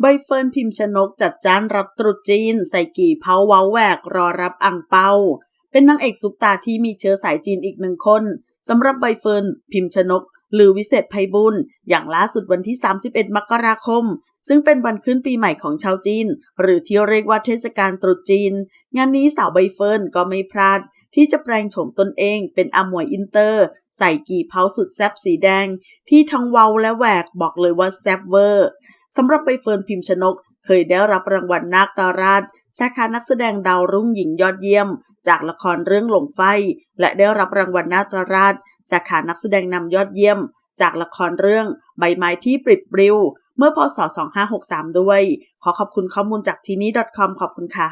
ใบเฟิร์นพิมพ์ชนกจัดจ้านรับตรุษจีน ใส่กี่เผาเว้าแหวกรอรับอ่งเปาเป็นนางเอกซุปตาที่มีเชื้อสายจีนอีกหนึ่งคนสำหรับใบเฟิร์นพิมพ์ชนกหรือวิเศษไพบุญอย่างล่าสุดวันที่ 31 มกราคม ซึ่งเป็นวันขึ้นปีใหม่ของชาวจีน หรือที่เรียกว่าเทศกาลตรุษจีน งานนี้สาวใบเฟิร์นก็ไม่พลาด ที่จะแปลงโฉมตนเองเป็นอมวยอินเตอร์ ใส่กี่เผาสุดแซบสีแดง ที่ทั้งเว้าและแหวกบอกเลยว่าแซบเวอร์ สำหรับใบเฟิร์นพิมพ์ชนก เคยได้รับรางวัลนาคตาราชสาขานักแสดงดาวรุ่งหญิงยอดเยี่ยม จากละครเรื่องหลงไฟ และได้รับรางวัลนาคตาราชสาขานักแสดงนำยอดเยี่ยม จากละครเรื่องใบไม้ที่ปริดปลิวเมื่อพศ 2563 ด้วย ขอขอบคุณข้อมูลจากทีนี้ .com ขอบคุณค่ะ